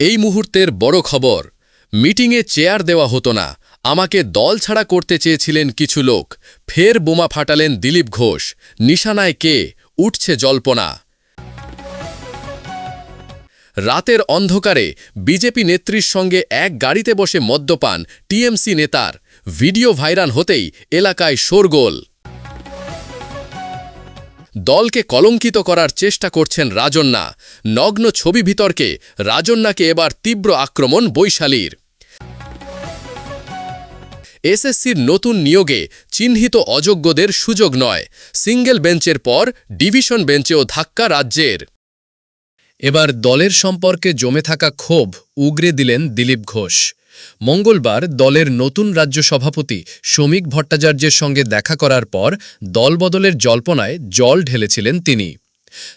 এই মুহূর্তের বড় খবর, মিটিংয়ে চেয়ার দেওয়া হতো না। আমাকে দল ছাড়া করতে চেয়েছিলেন কিছু লোক। ফের বোমা ফাটালেন দিলীপ ঘোষ। নিশানায় কে? উঠছে জল্পনা। রাতের অন্ধকারে বিজেপি নেত্রীর সঙ্গে এক গাড়িতে বসে মদ্যপান টিএমসি নেতার। ভিডিও ভাইরাল হতেই এলাকায় শোরগোল। দলকে কলঙ্কিত করার চেষ্টা করছেন রাজন্যা নগ্ন ছবি বিতর্কে রাজন্যাকে এবার তীব্র আক্রমণ বৈশালীর। এসএসসির নতুন নিয়োগে চিহ্নিত অযোগ্যদের সুযোগ নয়। সিঙ্গেল বেঞ্চের পর ডিভিশন বেঞ্চেও ধাক্কা রাজ্যের। এবার দলের সম্পর্কে জমে থাকা ক্ষোভ উগরে দিলেন দিলীপ ঘোষ। মঙ্গলবার দলের নতুন রাজ্য সভাপতি শ্রমিক ভট্টাচার্যের সঙ্গে দেখা করার পর দলবদলের জল্পনায় জল ঢেলেছিলেন তিনি।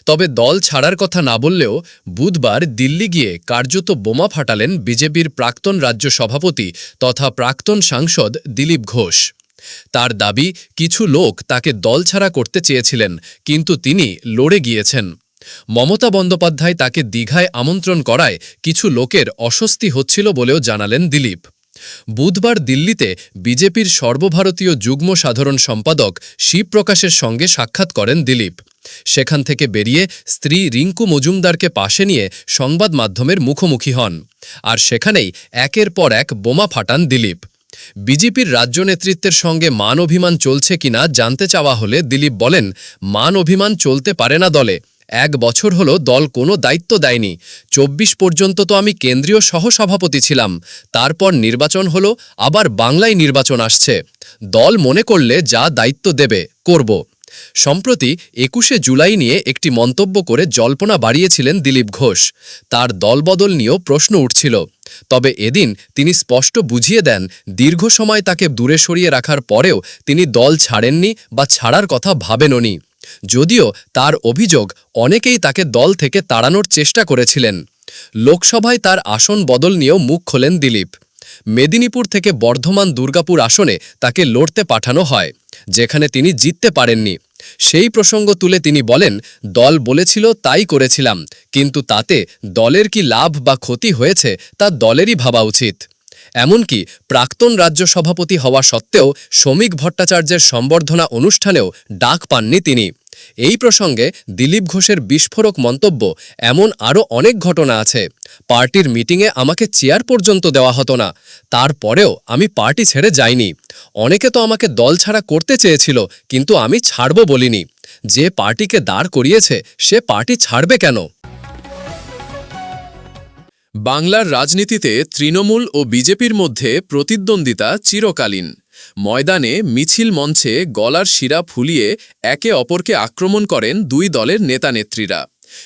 তবে দল ছাড়ার কথা না বললেও বুধবার দিল্লি গিয়ে কার্যত বোমা ফাটালেন বিজেপির প্রাক্তন রাজ্য সভাপতি তথা প্রাক্তন সাংসদ দিলীপ ঘোষ। তার দাবি, কিছু লোক তাকে দল ছাড়া করতে চেয়েছিলেন, কিন্তু তিনি লড়ে গিয়েছেন। মমতা বন্দ্যোপাধ্যায় তাকে দীঘায় আমন্ত্রণ করায় কিছু লোকের অস্বস্তি হচ্ছিল বলেও জানালেন দিলীপ। বুধবার দিল্লিতে বিজেপির সর্বভারতীয় যুগ্ম সাধারণ সম্পাদক শিবপ্রকাশের সঙ্গে সাক্ষাৎ করেন দিলীপ। সেখান থেকে বেরিয়ে স্ত্রী রিঙ্কু মজুমদারকে পাশে নিয়ে সংবাদ মাধ্যমের মুখোমুখি হন। আর সেখানেই একের পর এক বোমা ফাটান দিলীপ। বিজেপির রাজ্য নেতৃত্বের সঙ্গে মান অভিমান চলছে কিনা জানতে চাওয়া হলে দিলীপ বলেন, মান অভিমান চলতে পারে না দলে। এক বছর হলো দল কোনো দায়িত্ব দেয়নি। চব্বিশ পর্যন্ত তো আমি কেন্দ্রীয় সহসভাপতি ছিলাম। তারপর নির্বাচন হলো, আবার বাংলায় নির্বাচন আসছে। দল মনে করলে যা দায়িত্ব দেবে, করব। সম্প্রতি একুশে জুলাই নিয়ে একটি মন্তব্য করে জল্পনা বাড়িয়েছিলেন দিলীপ ঘোষ। তার দলবদল নিয়েও প্রশ্ন উঠছিল। তবে এদিন তিনি স্পষ্ট বুঝিয়ে দেন, দীর্ঘ সময় তাকে দূরে সরিয়ে রাখার পরেও তিনি দল ছাড়েননি বা ছাড়ার কথা ভাবেননি। যদিও তার অভিযোগ অনেকেই তাকে দল থেকে তাড়ানোর চেষ্টা করেছিলেন। লোকসভায় তার আসন বদল নিয়েও মুখ খোলেন দিলীপ। মেদিনীপুর থেকে বর্ধমান দুর্গাপুর আসনে তাকে লড়তে পাঠানো হয়, যেখানে তিনি জিততে পারেননি। সেই প্রসঙ্গ তুলে তিনি বলেন, দল বলেছিল তাই করেছিলাম, কিন্তু তাতে দলের কি লাভ বা ক্ষতি হয়েছে তা দলেরই ভাবা উচিত। এমনকি প্রাক্তন রাজ্য সভাপতি হওয়া সত্ত্বেও শ্রমিক ভট্টাচার্যের সম্বর্ধনা অনুষ্ঠানেও ডাক পাননি তিনি। এই প্রসঙ্গে দিলীপ ঘোষের বিস্ফোরক মন্তব্য, এমন আরও অনেক ঘটনা আছে। পার্টির মিটিংয়ে আমাকে চেয়ার পর্যন্ত দেওয়া হতো না। তারপরেও আমি পার্টি ছেড়ে যাইনি। অনেকে তো আমাকে দল ছাড়া করতে চেয়েছিল, কিন্তু আমি ছাড়ব বলিনি। যে পার্টিকে দাঁড় করিয়েছে, সে পার্টি ছাড়বে কেন? বাংলার রাজনীতিতে তৃণমূল ও বিজেপির মধ্যে প্রতিদ্বন্দ্বিতা চিরকালীন। ময়দানে মিছিল মঞ্চে গলার শিরা ফুলিয়ে একে অপরকে আক্রমণ করেন দুই দলের নেতানেত্রীরা।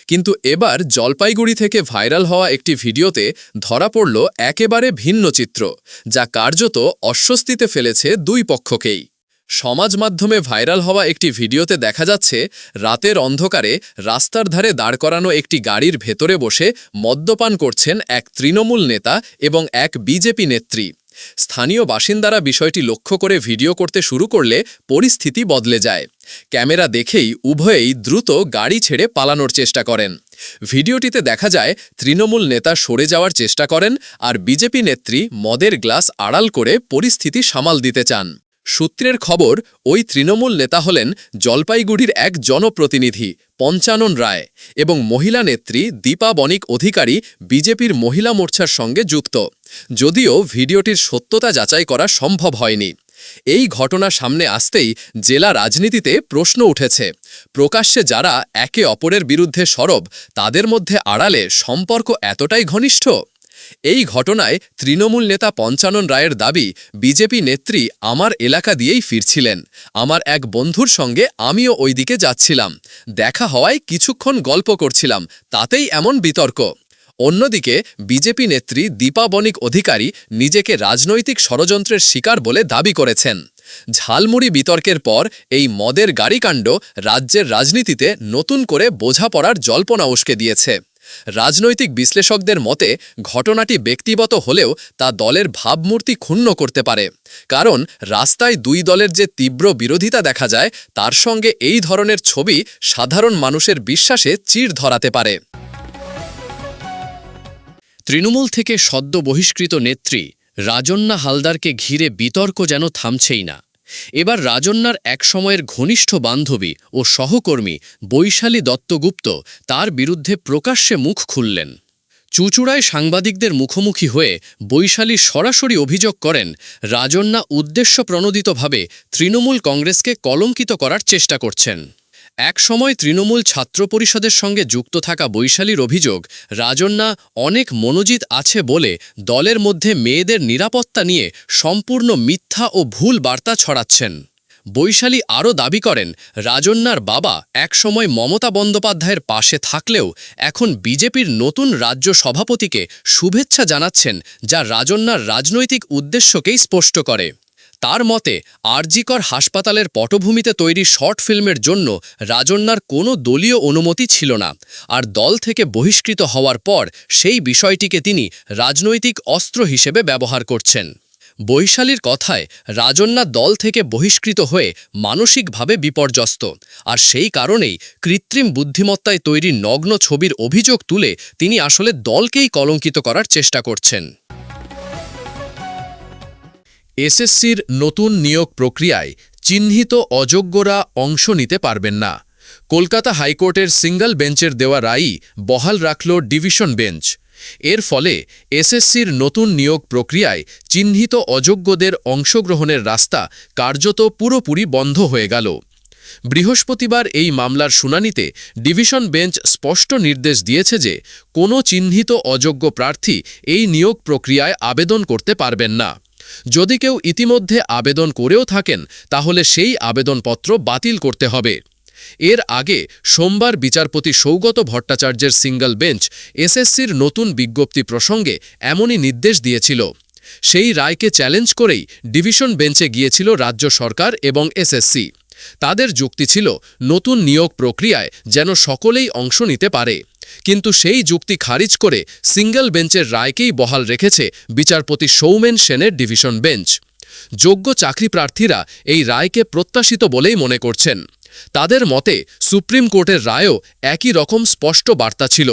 কিন্তু এবার জলপাইগুড়ি থেকে ভাইরাল হওয়া একটি ভিডিওতে ধরা পড়ল একেবারে ভিন্ন চিত্র, যা কার্যত অস্বস্তিতে ফেলেছে দুই পক্ষকেই। সমাজ মাধ্যমে ভাইরাল হওয়া একটি ভিডিওতে দেখা যাচ্ছে, রাতের অন্ধকারে রাস্তার ধারে দাঁড় করানো একটি গাড়ির ভেতরে বসে মদ্যপান করছেন এক তৃণমূল নেতা এবং এক বিজেপি নেত্রী। স্থানীয় বাসিন্দারা বিষয়টি লক্ষ্য করে ভিডিও করতে শুরু করলে পরিস্থিতি বদলে যায়। ক্যামেরা দেখেই উভয়েই দ্রুত গাড়ি ছেড়ে পালানোর চেষ্টা করেন। ভিডিওটিতে দেখা যায়, তৃণমূল নেতা সরে যাওয়ার চেষ্টা করেন আর বিজেপি নেত্রী মদের গ্লাস আড়াল করে পরিস্থিতি সামাল দিতে চান। সূত্রের খবর, ওই তৃণমূল নেতা হলেন জলপাইগুড়ির এক জনপ্রতিনিধি, পঞ্চানন রায়, এবং মহিলা নেত্রী দীপা বণিক অধিকারী বিজেপির মহিলা মোর্চার সঙ্গে যুক্ত। যদিও ভিডিওটির সত্যতা যাচাই করা সম্ভব হয়নি। এই ঘটনা সামনে আসতেই জেলা রাজনীতিতে প্রশ্ন উঠেছে। প্রকাশ্যে যারা একে অপরের বিরুদ্ধে সরব, তাদের মধ্যে আড়ালে সম্পর্ক এতটাই ঘনিষ্ঠ? এই ঘটনায় তৃণমূল নেতা পঞ্চানন রায়ের দাবি, বিজেপি নেত্রী আমার এলাকা দিয়েই ফিরছিলেন। আমার এক বন্ধুর সঙ্গে আমিও ওইদিকে যাচ্ছিলাম। দেখা হওয়ায় কিছুক্ষণ গল্প করছিলাম, তাতেই এমন বিতর্ক। অন্যদিকে, বিজেপি নেত্রী দীপা বণিক অধিকারী নিজেকে রাজনৈতিক ষড়যন্ত্রের শিকার বলে দাবি করেছেন। ঝালমুড়ি বিতর্কের পর এই মদের গাড়িকাণ্ড রাজ্যের রাজনীতিতে নতুন করে বোঝাপড়ার জল্পনা উস্কে দিয়েছে। রাজনৈতিক বিশ্লেষকদের মতে, ঘটনাটি ব্যক্তিগত হলেও তা দলের ভাবমূর্তি ক্ষুণ্ণ করতে পারে। কারণ, রাস্তায় দুই দলের যে তীব্র বিরোধিতা দেখা যায়, তার সঙ্গে এই ধরনের ছবি সাধারণ মানুষের বিশ্বাসে চির ধরাতে পারে। তৃণমূল থেকে সদ্য বহিষ্কৃত নেত্রী রাজন্না হালদারকে ঘিরে বিতর্ক যেন থামছেই না। এবার রাজন্যার এক সময়ের ঘনিষ্ঠ বান্ধবী ও সহকর্মী বৈশালী দত্তগুপ্ত তার বিরুদ্ধে প্রকাশ্যে মুখ খুললেন। চুচুড়ায় সাংবাদিকদের মুখোমুখি হয়ে বৈশালী সরাসরি অভিযোগ করেন, রাজন্যা উদ্দেশ্যপ্রণোদিতভাবে তৃণমূল কংগ্রেসকে কলঙ্কিত করার চেষ্টা করছেন। এক সময় তৃণমূল ছাত্র পরিষদের সঙ্গে যুক্ত থাকা বৈশালীর অভিযোগ, রাজন্যা অনেক মনোজিত আছে বলে দলের মধ্যে মেয়েদের নিরাপত্তা নিয়ে সম্পূর্ণ মিথ্যা ও ভুল বার্তা ছড়াচ্ছেন। বৈশালী আরও দাবি করেন, রাজন্যার বাবা একসময় মমতা বন্দ্যোপাধ্যায়ের পাশে থাকলেও এখন বিজেপির নতুন রাজ্য সভাপতিকে শুভেচ্ছা জানাচ্ছেন, যা রাজন্যার রাজনৈতিক উদ্দেশ্যকেই স্পষ্ট করে। তার মতে, আরজিকর হাসপাতালের পটভূমিতে তৈরি শর্ট ফিল্মের জন্য রাজন্যার কোনো দলীয় অনুমতি ছিল না। আর দল থেকে বহিষ্কৃত হওয়ার পর সেই বিষয়টিকে তিনি রাজনৈতিক অস্ত্র হিসেবে ব্যবহার করছেন। বৈশালীর কথায়, রাজন্যা দল থেকে বহিষ্কৃত হয়ে মানসিকভাবে বিপর্যস্ত। আর সেই কারণেই কৃত্রিম বুদ্ধিমত্তায় তৈরি নগ্ন ছবির অভিযোগ তুলে তিনি আসলে দলকেই কলঙ্কিত করার চেষ্টা করছেন। এসএসসির নতুন নিয়োগ প্রক্রিয়ায় চিহ্নিত অযোগ্যরা অংশ নিতে পারবেন না। কলকাতা হাইকোর্টের সিঙ্গল বেঞ্চের দেওয়া রায়ই বহাল রাখল ডিভিশন বেঞ্চ। এর ফলে এসএসসির নতুন নিয়োগ প্রক্রিয়ায় চিহ্নিত অযোগ্যদের অংশগ্রহণের রাস্তা কার্যত পুরোপুরি বন্ধ হয়ে গেল। বৃহস্পতিবার এই মামলার শুনানিতে ডিভিশন বেঞ্চ স্পষ্ট নির্দেশ দিয়েছে যে কোনো চিহ্নিত অযোগ্য প্রার্থী এই নিয়োগ প্রক্রিয়ায় আবেদন করতে পারবেন না। যদি কেউ ইতিমধ্যে আবেদন করেও থাকেন, তাহলে সেই আবেদনপত্র বাতিল করতে হবে। এর আগে সোমবার বিচারপতি সৌগত ভট্টাচার্যের সিঙ্গল বেঞ্চ এসএসসির নতুন বিজ্ঞপ্তি প্রসঙ্গে এমনই নির্দেশ দিয়েছিল। সেই রায়কে চ্যালেঞ্জ করেই ডিভিশন বেঞ্চে গিয়েছিল রাজ্য সরকার এবং এসএসসি। তাদের যুক্তি ছিল, নতুন নিয়োগ প্রক্রিয়ায় যেন সকলেই অংশ নিতে পারে। কিন্তু সেই যুক্তি খারিজ করে সিঙ্গল বেঞ্চের রায়কেই বহাল রেখেছে বিচারপতি সৌমেন সেনের ডিভিশন বেঞ্চ। যোগ্য চাকরি প্রার্থীরা এই রায়কে প্রত্যাশিত বলেই মনে করছেন। তাদের মতে সুপ্রিম কোর্টের রায়ও একই রকম স্পষ্ট বার্তা ছিল।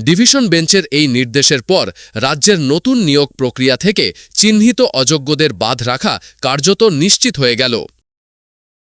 ডিভিশন বেঞ্চের এই নির্দেশের পর রাজ্যের নতুন নিয়োগ প্রক্রিয়া থেকে চিহ্নিত অযোগ্যদের বাদ রাখা কার্যত নিশ্চিত হয়ে গেল।